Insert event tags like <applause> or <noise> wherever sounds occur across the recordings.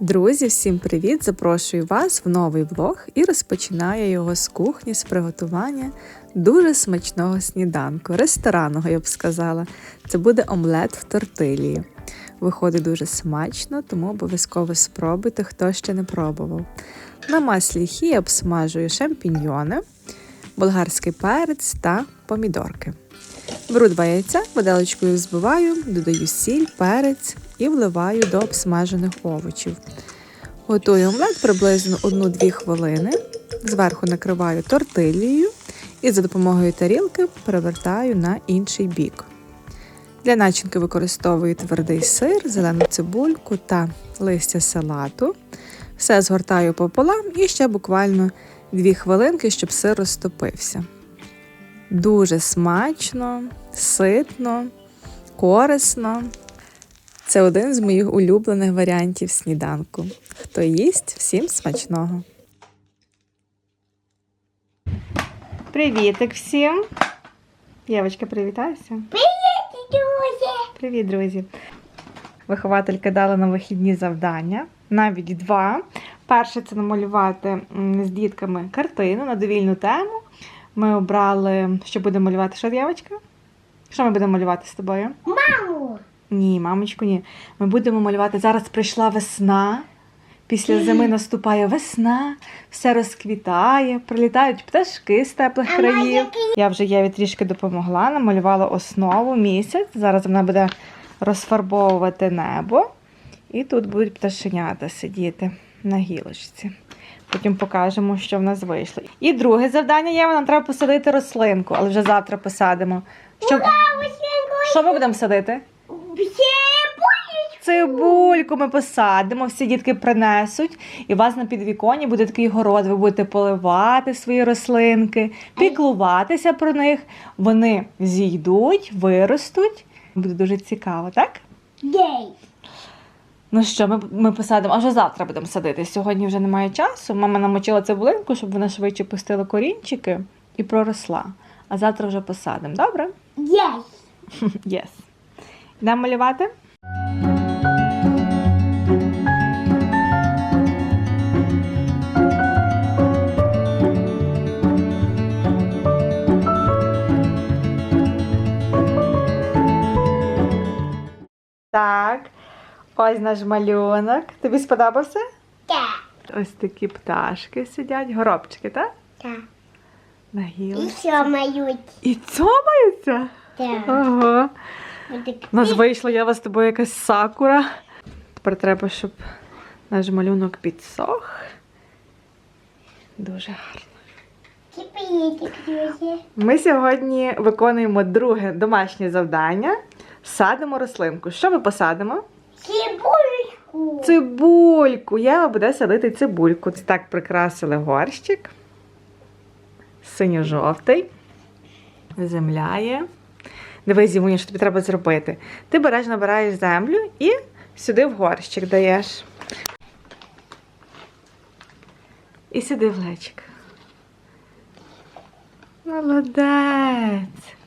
Друзі, всім привіт! Запрошую вас в новий влог і розпочинаю його з кухні, з приготування дуже смачного сніданку, ресторанного, я б сказала. Це буде омлет в тортилії. Виходить дуже смачно, тому обов'язково спробуйте, хто ще не пробував. На маслі хі обсмажую шампіньйони, болгарський перець та помідорки. Беру два яйця, виделочкою взбиваю, додаю сіль, перець і вливаю до обсмажених овочів. Готую омлет приблизно 1-2 хвилини. Зверху накриваю тортилією і за допомогою тарілки перевертаю на інший бік. Для начинки використовую твердий сир, зелену цибульку та листя салату. Все згортаю пополам і ще буквально 2 хвилинки, щоб сир розтопився. Дуже смачно, ситно, корисно. Це один з моїх улюблених варіантів сніданку. Хто їсть, всім смачного. Привітик всім. Євочка, привітайся. Привіт, друзі. Привіт, друзі! Вихователька дала на вихідні завдання, навіть два. Перше це намалювати з дітками картину на довільну тему. Ми обрали, що будемо малювати. Що, Євочка? Що ми будемо малювати з тобою? Маму! Ні, мамочку, ні. Ми будемо малювати. Зараз прийшла весна. Після зими наступає весна, все розквітає, прилітають пташки з теплих країв. Я вже Єві трішки допомогла, намалювала основу місяць. Зараз вона буде розфарбовувати небо. І тут будуть пташенята сидіти на гілочці. Потім покажемо, що в нас вийшло. І друге завдання є, нам треба посадити рослинку, але вже завтра посадимо. Що, що ми будемо садити? Цибульку ми посадимо, всі дітки принесуть, і у вас на підвіконні буде такий город. Ви будете поливати свої рослинки, піклуватися про них. Вони зійдуть, виростуть. Буде дуже цікаво, так? Гей! Ну що, ми, ми посадимо, а вже завтра будемо садити. Сьогодні вже немає часу. Мама намочила цибулинку, щоб вона швидше пустила корінчики і проросла. А завтра вже посадимо. Добре? Yes. <laughs> yes. Йдемо малювати? Ось наш малюнок. Тобі сподобався? Так. Ось такі пташки сидять, горобчики, так? Так. На І гілочці. що мають? І цьомаються? Так. Отак. У нас вийшла я з тобою якась сакура. Тепер треба, щоб наш малюнок підсох. Дуже гарно. Ми сьогодні виконуємо друге домашнє завдання. Садимо рослинку. Що ми посадимо? Цибульку. Цибульку. Єва буде садити цибульку. Ось Так прикрасили горщик. Синьо-жовтий. Земля є. Дивись, Зімуня, що тобі треба зробити. Ти береш, набираєш землю і сюди в горщик даєш. І сюди в глечик. Молодець.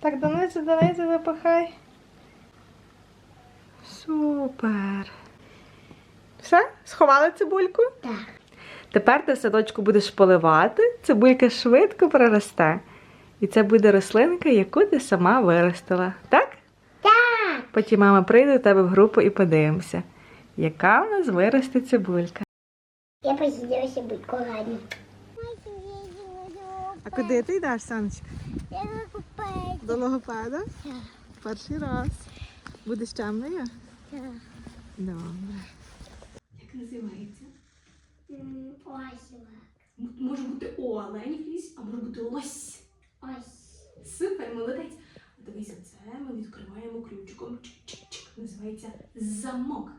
Так, донизу, донизу запихай. Супер. Все? Сховали цибульку? Так. Тепер ти в садочку будеш поливати, цибулька швидко проросте. І це буде рослинка, яку ти сама виростила. Так? Так. Потім мама прийде до тебе в групу і подивимося, яка в нас виросте цибулька. Я посиділася будь когані. А куди ти йдеш, Саночка? Я купаю. До логопеда? Так. Перший раз. Будеш темною? Так. Добре. Як називається? М- Може бути олень якийсь, а може бути лось. Ось. Супер, молодець. Дивися, це ми відкриваємо ключиком. Чик-чик-чик. Називається замок.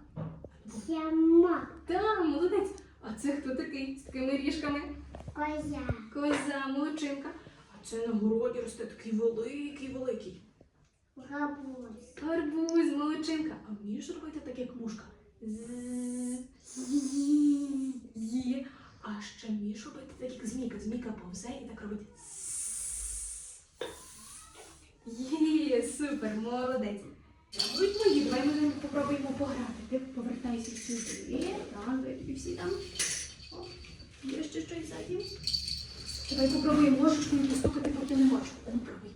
Сяма. Так, молодець. А це хто такий з такими ріжками? Коза. Коза, молодчинка. Це на городі росте такий великий, великий. Габуз. Гарбуз, молодчинка. А вмієш робити так, як мушка? Є. А ще вмієш робити так, як змійка. Змійка повзе і так робить. Є, супер, молодець. Будь мої, давай ми попробуємо пограти. Ти повертайся сюди. Так, я тобі всі там. О, є ще щось ззаді. Давай попробуємо ложечкою постукати по телемочку. Ну, пробуй.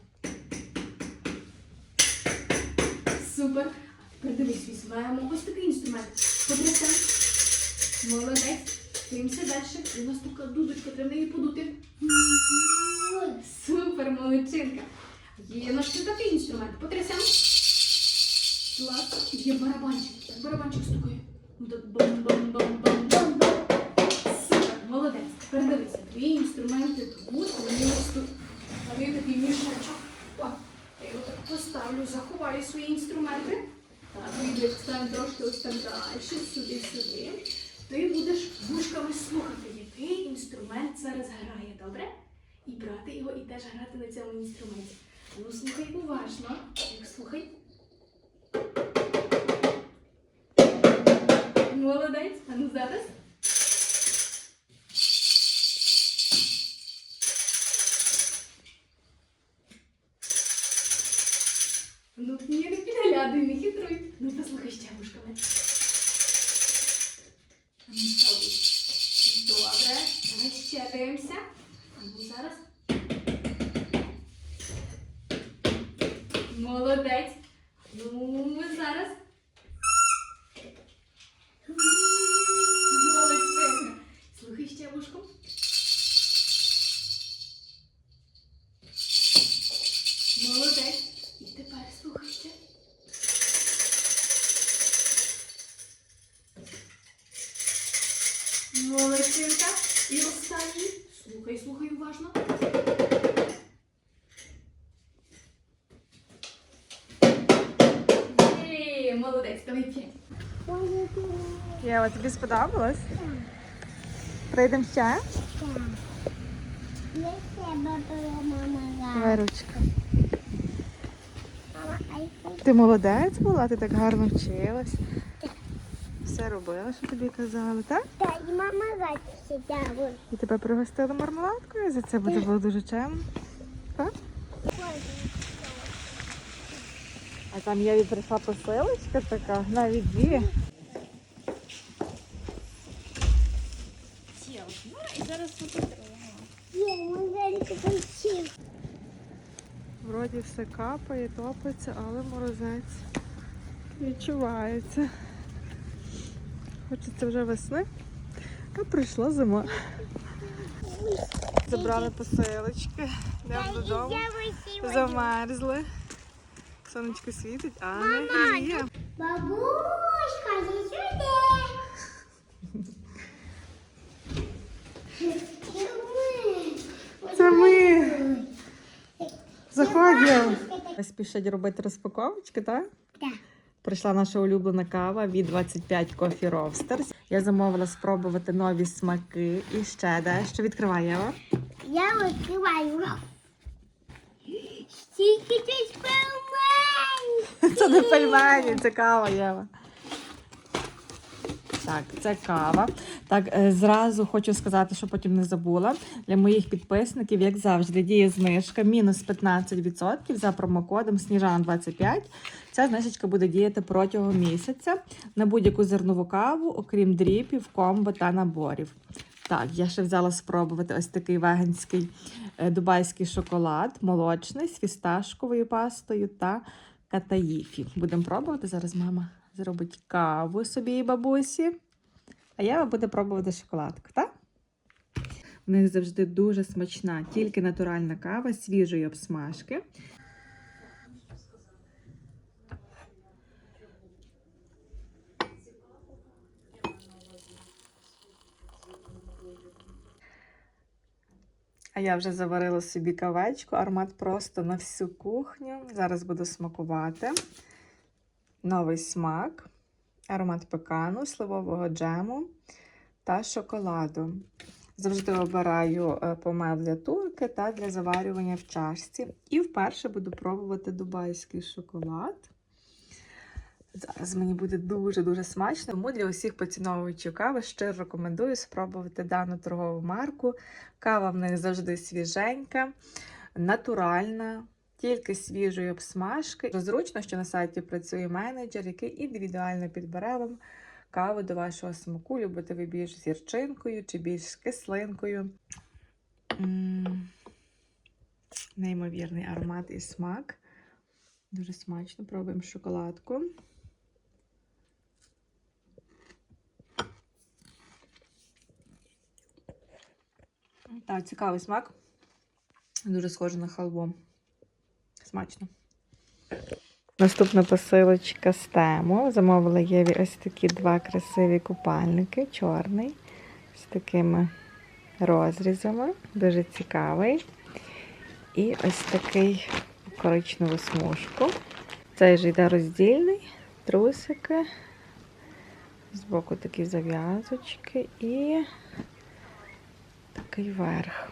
Супер. А тепер дивись, візьмемо ось такий інструмент. Потрясемо. Молодець. Дивимося далі. І у нас така дудочка, треба неї подути. Супер, молодчинка. Є ще такий інструмент. Потрясемо. Клас. Є барабанчик. Так, барабанчик стукає. Бам-бам-бам-бам-бам. Супер, молодець. Тепер дивися, твої інструменти тут, вони тут. А він такий мішочок. О, я його так поставлю, заховаю свої інструменти. Так, відео ставимо трошки ось так далі, сюди, сюди. Ти будеш вушками слухати, який інструмент зараз грає, добре? І брати його, і теж грати на цьому інструменті. Ну, слухай уважно. Як слухай. Молодець. А ну зараз. Єва, тобі сподобалось? Прийдемо ще? Не треба було мама Давай грати. ручка. Мама, айфон. Ти молодець була, ти так гарно вчилась. Все робила, що тобі казали, так? Та і мама сиділа. І тебе пригостили мармеладкою, за це буде було дуже чемно. Так? А там я прийшла посилочка така, навіть дві. Все капає, топиться, але морозець відчувається. Хочеться вже весни, а прийшла зима. Забрали посилочки, йдемо додому. Замерзли. Сонечко світить, а не гріє. Бабушка, іди сюди. Це ми. Заходимо. Спішать робити розпаковочки, так? Так. Прийшла наша улюблена кава від 25 Coffee Roasters. Я замовила спробувати нові смаки і ще дещо. Відкривай Єва. Я відкриваю. Стільки тут пельмень. Це не пельмені, це кава Єва. Так, це кава. Так, е, зразу хочу сказати, що потім не забула. Для моїх підписників, як завжди, діє знижка мінус 15% за промокодом Сніжана25. Ця знижечка буде діяти протягом місяця на будь-яку зернову каву, окрім дріпів, комбо та наборів. Так, я ще взяла спробувати ось такий веганський е, дубайський шоколад, молочний з фісташковою пастою та катаїфі. Будемо пробувати. Зараз мама зробить каву собі і бабусі. А я буду пробувати шоколадку, так? У них завжди дуже смачна, тільки натуральна кава свіжої обсмажки. А я вже заварила собі кавечку, аромат просто на всю кухню. Зараз буду смакувати. Новий смак, аромат пекану, сливового джему та шоколаду. Завжди обираю е, помел для турки та для заварювання в чашці. І вперше буду пробувати дубайський шоколад. Зараз мені буде дуже-дуже смачно. Тому для усіх поціновувачів кави щиро рекомендую спробувати дану торгову марку. Кава в них завжди свіженька, натуральна, тільки свіжої обсмажки. Зручно, що на сайті працює менеджер, який індивідуально підбере вам каву до вашого смаку. Любите ви більш з гірчинкою чи більш з кислинкою. М, Неймовірний аромат і смак. Дуже смачно. Пробуємо шоколадку. Так, цікавий смак. Дуже схоже на халву. Смачно. Наступна посилочка з тему. Замовила Єві ось такі два красиві купальники. Чорний з такими розрізами. Дуже цікавий. І ось такий коричневу смужку. Цей же йде роздільний, трусики. Збоку такі зав'язочки і такий верх.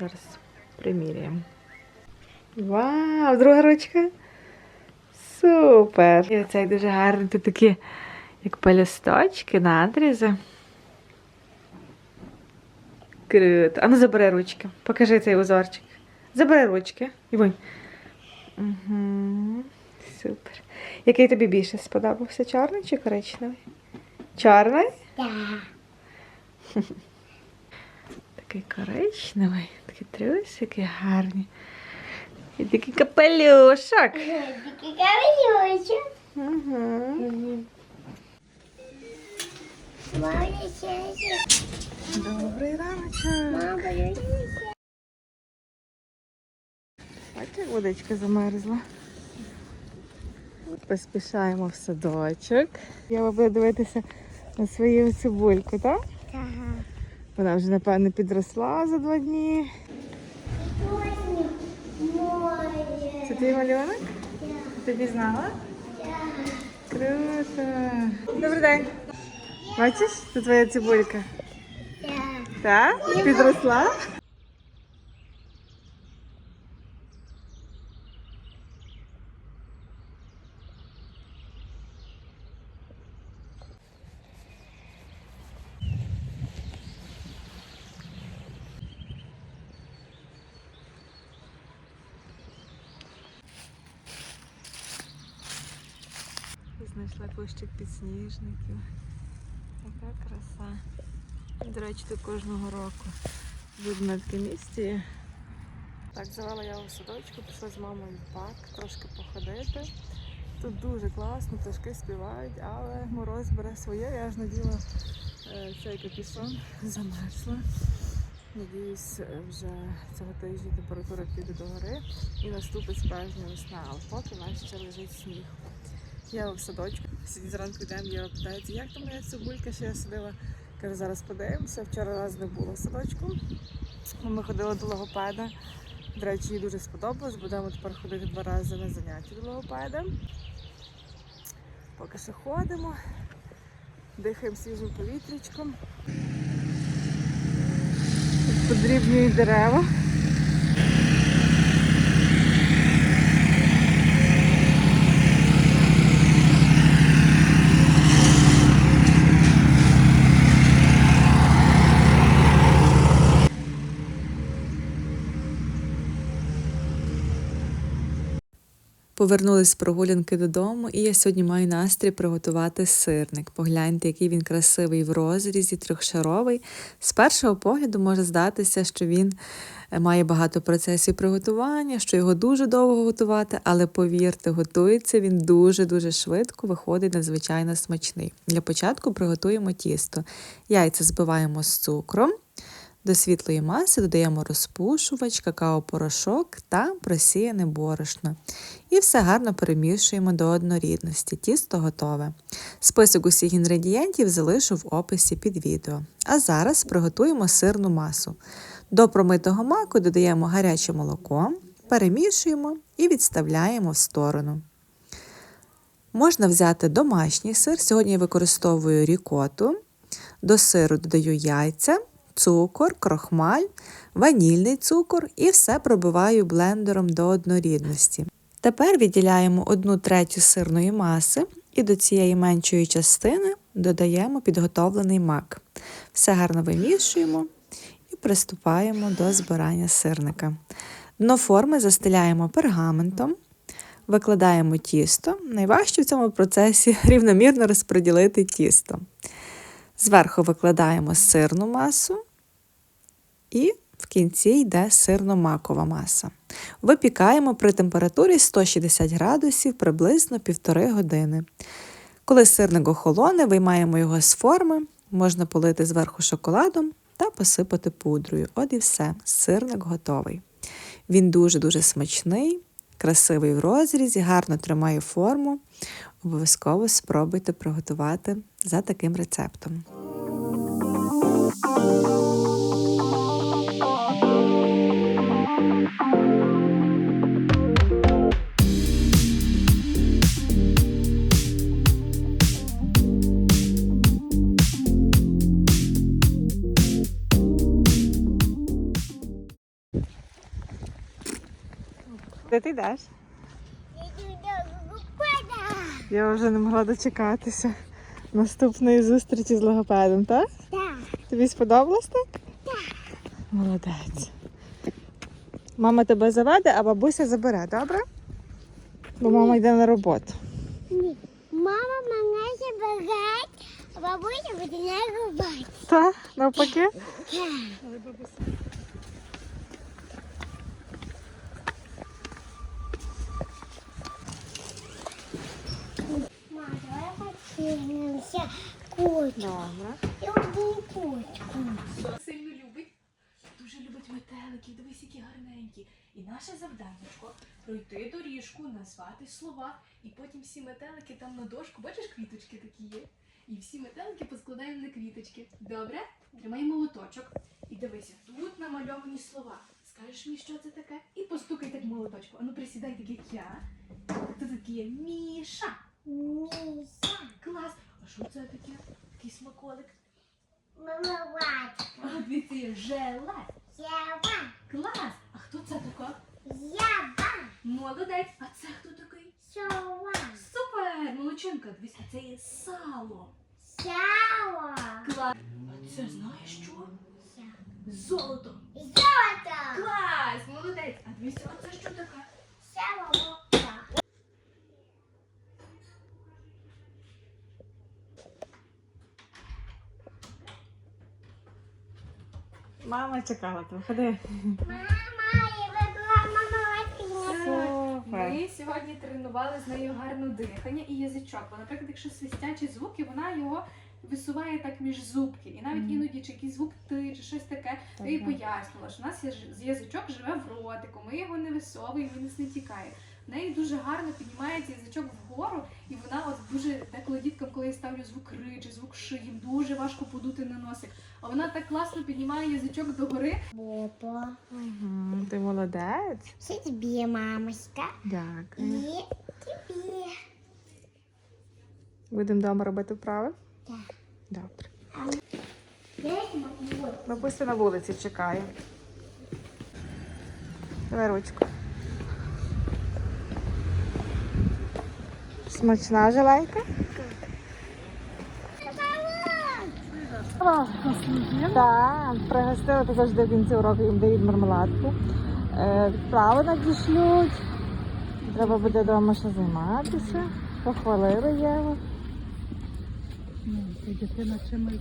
Зараз приміряємо. Вау, друга ручка. Супер! І оцей дуже гарний. Тут такі, як пелюсточки, надрізи. Круто. А ну забери ручки. Покажи цей узорчик. Забери ручки. Івонь. Угу. Супер. Який тобі більше сподобався? Чорний чи коричневий? Чорний? Да. Такий коричневий, такі трусики гарні. І такий капелюшок. Такий кавелючок. Угу. Добрий раночок. Бачите, водичка замерзла. Поспішаємо в садочок. Я буду дивитися на свою цибульку, так? Ага. Вона вже, напевно, підросла за два дні. Це твій малюнок? Ти пізнала? Круто. Добрий день. Бачиш, це твоя цибулька. Так? Підросла? Знайшла кущик підсніжників. Яка краса. До речі, тут кожного року на таке місці. Так, завела я у садочку, пішла з мамою в парк, трошки походити. Тут дуже класно, пташки співають, але мороз бере своє. Я ж наділа цей капюшон, замерзла. Надіюсь, е, вже цього тижня температура піде до гори і наступить справжня весна, але поки в нас ще лежить сніг. Я в садочку. Сьогодні зранку йдемо, я питається, як там моя цибулька, що я сидила. Кажу, зараз подивимося. Вчора нас не було в садочку. Ми ходили до логопеда. До речі, їй дуже сподобалось. Будемо тепер ходити два рази на заняття до логопеда. Поки що ходимо, дихаємо свіжим повітрячком. Подрібнюють дерева. Повернулись з прогулянки додому, і я сьогодні маю настрій приготувати сирник. Погляньте, який він красивий в розрізі, трьохшаровий. З першого погляду може здатися, що він е, має багато процесів приготування, що його дуже довго готувати, але повірте, готується він дуже-дуже швидко, виходить надзвичайно смачний. Для початку приготуємо тісто. Яйця збиваємо з цукром. До світлої маси додаємо розпушувач, какао-порошок та просіяне борошно. І все гарно перемішуємо до однорідності. Тісто готове. Список усіх інгредієнтів залишу в описі під відео. А зараз приготуємо сирну масу. До промитого маку додаємо гаряче молоко, перемішуємо і відставляємо в сторону. Можна взяти домашній сир. Сьогодні я використовую рікоту. До сиру додаю яйця, цукор, крохмаль, ванільний цукор і все пробиваю блендером до однорідності. Тепер відділяємо 1 третю сирної маси і до цієї меншої частини додаємо підготовлений мак. Все гарно вимішуємо і приступаємо до збирання сирника. Дно форми застеляємо пергаментом, викладаємо тісто. Найважче в цьому процесі <laughs> рівномірно розподілити тісто. Зверху викладаємо сирну масу і в кінці йде сирно-макова маса. Випікаємо при температурі 160 градусів приблизно півтори години. Коли сирник охолоне, виймаємо його з форми, можна полити зверху шоколадом та посипати пудрою. От і все, сирник готовий. Він дуже-дуже смачний, красивий в розрізі, гарно тримає форму. Обов'язково спробуйте приготувати за таким рецептом. Де ти йдеш? Я вже не могла дочекатися наступної зустрічі з логопедом, так? Да. Тобі сподобалось так? Так. Молодець. Мама тебе заведе, а бабуся забере, добре? Бо мама йде на роботу. Ні. Мама мене забирає, а бабуся буде не рубати. Так, навпаки. Мама, давай подивимося кучу. Добре. І одну кучку. Сильно любить. Дуже любить метеликів, дивись, які гарненькі. І наше завданнячко пройти доріжку, назвати слова, і потім всі метелики там на дошку, бачиш, квіточки такі є. І всі метелики поскладаємо на квіточки. Добре? Тримай молоточок. І дивися, тут намальовані слова. Скажеш мені, що це таке? І постукай так молоточку. Ану присідай так, як я. Такий є? Міша. Міша. Клас. А що це таке? Такий смаколик. Мама бать. А дивіться, желе. Ява. Клас! А хто це така? Ява. Молодець! А це хто такий? Сова. Супер! Молодчинка! Дивись, а це є сало. Сява. Клас! А це знаєш що? Золото! Золото. Клас! Молодець! А дивись, а це що таке? Сява Мама чекала тебе. Ходи. Мама, я вибрала мама Латина. Ми сьогодні тренували з нею гарне дихання і язичок. Бо, наприклад, якщо свистячі звуки, вона його висуває так між зубки. І навіть іноді чи якийсь звук ти, чи щось таке, я їй пояснила, що у нас язичок живе в ротику, ми його не висовуємо, він нас не тікає. В неї дуже гарно піднімається язичок вгору, і вона от дуже деколи діткам, коли я ставлю звук ри чи звук ши, їм дуже важко подути на носик. А вона так класно піднімає язичок догори. Бобо. Угу, ти молодець. Все тебе, мамочка. Дякую. И тебе. Будемо вдома робити вправи? Так. Добре. Бабуся на вулиці чекає. Давай ручку. Смачна желейка? Так, пригостили то завжди в кінці уроку їм дають мармеладку. Е, Вправи надішлють. Треба буде вдома ще займатися. Похвалили Єву. Дитина чимось